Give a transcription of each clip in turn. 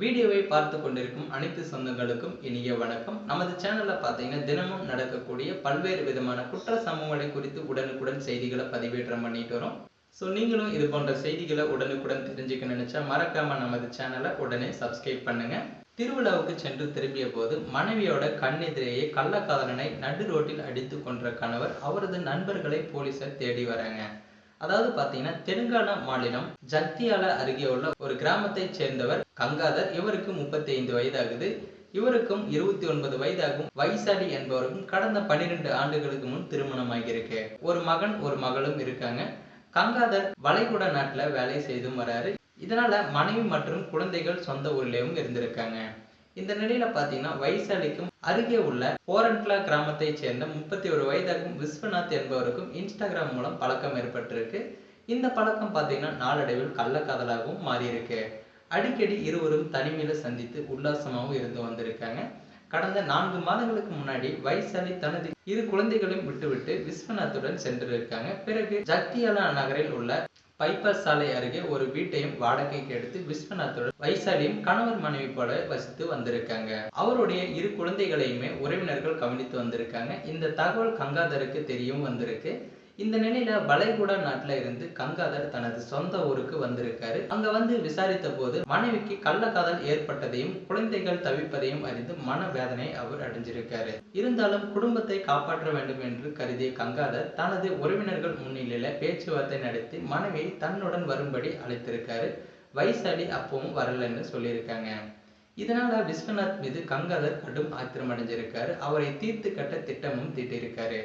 வீடியோவை பார்த்து கொண்டிருக்கும் அனைத்து சொந்தங்களுக்கும் இனிய வணக்கம். நமது சேனல்ல பார்த்தீங்கன்னா தினமும் நடக்கக்கூடிய பல்வேறு விதமான குற்ற சம்பவங்களை குறித்து உடனுக்குடன் செய்திகளை பதிவேற்றம் பண்ணிட்டு வரோம். ஸோ நீங்களும் இது போன்ற செய்திகளை உடனுக்குடன் தெரிஞ்சுக்க நினைச்சா மறக்காம நமது சேனலை உடனே சப்ஸ்கிரைப் பண்ணுங்க. திருவிழாவுக்கு சென்று திரும்பிய போது மனைவியோட கண்ணெதிரேயே கள்ளக்காதலனை நடு ரோட்டில் அடித்து கொன்ற கணவர் அவரது நண்பர்களை போலீசார் தேடி வராங்க. அதாவது பார்த்தீங்கன்னா தெலுங்கானா மாநிலம் ஜக்தியால அருகே உள்ள ஒரு கிராமத்தை சேர்ந்தவர் கங்காதர். இவருக்கு முப்பத்தி ஐந்து வயதாகுது. இவருக்கும் இருபத்தி ஒன்பது வயதாகும். வைசாலி என்பவருக்கும் கடந்த பன்னிரெண்டு ஆண்டுகளுக்கு முன் திருமணமாகியிருக்கு. ஒரு மகன் ஒரு மகளும் இருக்காங்க. கங்காதர் வளைகுடா நாட்டுல வேலை செய்தும் வராரு. இதனால மனைவி மற்றும் குழந்தைகள் சொந்த ஊர்லேயும் இருந்திருக்காங்க. இந்த நிலையில பாத்தீங்கன்னா வைசாலிக்கும் அருகே உள்ள போரன்ட்லா கிராமத்தைச் சேர்ந்த முப்பத்தி ஒரு வயதாகும் விஸ்வநாத் என்பவருக்கும் இன்ஸ்டாகிராம் மூலம் பழக்கம் ஏற்பட்டிருக்கு. இந்த பழக்கம் பாத்தீங்கன்னா நாளடைவில் கள்ளக்காதலாகவும் மாறியிருக்கு. அடிக்கடி இருவரும் தனிமையில சந்தித்து உல்லாசமாகவும் இருந்து வந்திருக்காங்க. கடந்த நான்கு மாதங்களுக்கு முன்னாடி வைசாலி தனது இரு குழந்தைகளையும் விட்டுவிட்டு விஸ்வநாத்துடன் சென்றிருக்காங்க. பிறகு ஜக்தியாலா நகரில் உள்ள பைபாஸ் சாலை அருகே ஒரு வீட்டையும் வாடகைக்கு எடுத்து விஸ்வநாத்துடன் வைசாலியும் கணவர் மனைவி போல வசித்து வந்திருக்காங்க. அவருடைய இரு குழந்தைகளையுமே உறவினர்கள் கவனித்து வந்திருக்காங்க. இந்த தகவல் கங்காதருக்கு தெரியவும் வந்திருக்கு. இந்த நிலையில வளைகுடா நாட்டுல இருந்து கங்காதர் தனது சொந்த ஊருக்கு வந்திருக்காரு. அங்க வந்து விசாரித்த போது மனைவிக்கு கள்ளக்காதல் ஏற்பட்டதையும் குழந்தைகள் தவிப்பதையும் அறிந்து மன வேதனை அவர் அடைஞ்சிருக்காரு. இருந்தாலும் குடும்பத்தை காப்பாற்ற வேண்டும் என்று கருதிய கங்காதர் தனது உறவினர்கள் முன்னிலையில பேச்சுவார்த்தை நடத்தி மனைவியை தன்னுடன் வரும்படி அழைத்திருக்காரு. வயசாளி அப்பவும் வரலன்னு சொல்லியிருக்காங்க. இதனால விஸ்வநாத் மீது கங்காதர் கடும் ஆத்திரம் அடைஞ்சிருக்காரு. அவரை தீர்த்து கட்ட திட்டமும் தீட்டியிருக்காரு.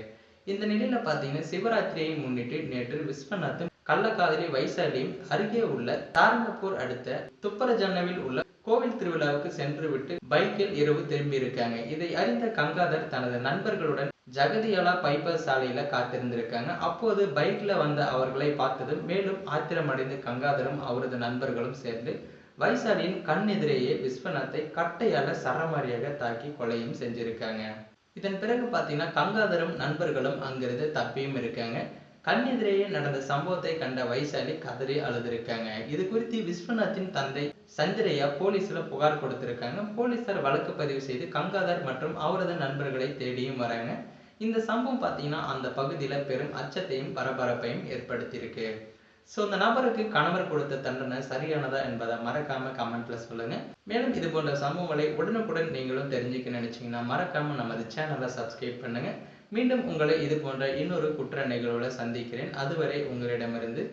இந்த நிலையில பாத்தீங்கன்னா சிவராத்திரியை முன்னிட்டு நேற்று விஸ்வநாத்தும் கள்ளக்காதலி வைசாலியும் அருகே உள்ள தாரங்கப்பூர் அடுத்த துப்பரஜன்னவில் உள்ள கோவில் திருவிழாவுக்கு சென்று விட்டு பைக்கில் இரவு திரும்பி இருக்காங்க இதை அறிந்த கங்காதர் தனது நண்பர்களுடன் ஜகதியாலா பைப்பர் சாலையில காத்திருந்திருக்காங்க. அப்போது பைக்ல வந்த அவர்களை பார்த்ததும் மேலும் ஆத்திரமடைந்த கங்காதரும் அவரது நண்பர்களும் சேர்ந்து வைசாலியின் கண் எதிரேயே விஸ்வநாத்தை கட்டையால சரமாரியாக தாக்கி கொலையும் செஞ்சிருக்காங்க. இதன் பிறகு பார்த்தீங்கன்னா கங்காதரும் நண்பர்களும் அங்கிருந்து தப்பியும் இருக்காங்க. கண்ணெதிரேயே நடந்த சம்பவத்தை கண்ட வைசாலி கதறி அழுதுருக்காங்க. இது குறித்து விஸ்வநாத்தின் தந்தை சந்திரையா போலீஸ்ல புகார் கொடுத்திருக்காங்க. போலீசார் வழக்கு பதிவு செய்து கங்காதர் மற்றும் அவரது நண்பர்களை தேடியும் வராங்க. இந்த சம்பவம் பார்த்தீங்கன்னா அந்த பகுதியில பெரும் அச்சத்தையும் பரபரப்பையும் ஏற்படுத்தியிருக்கு. ஸோ இந்த நபருக்கு கணவர் கொடுத்த தண்டனை சரியானதா என்பதை மறக்காம கமெண்ட்ல சொல்லுங்க. மேலும் இது போன்ற சம்பவங்களை உடனுக்குடன் நீங்களும் தெரிஞ்சுக்க நினைச்சீங்கன்னா மறக்காம நமது சேனலை சப்ஸ்கிரைப் பண்ணுங்க. மீண்டும் உங்களை இது போன்ற இன்னொரு குற்ற நிகழ்வுல சந்திக்கிறேன். அதுவரை உங்களிடமிருந்து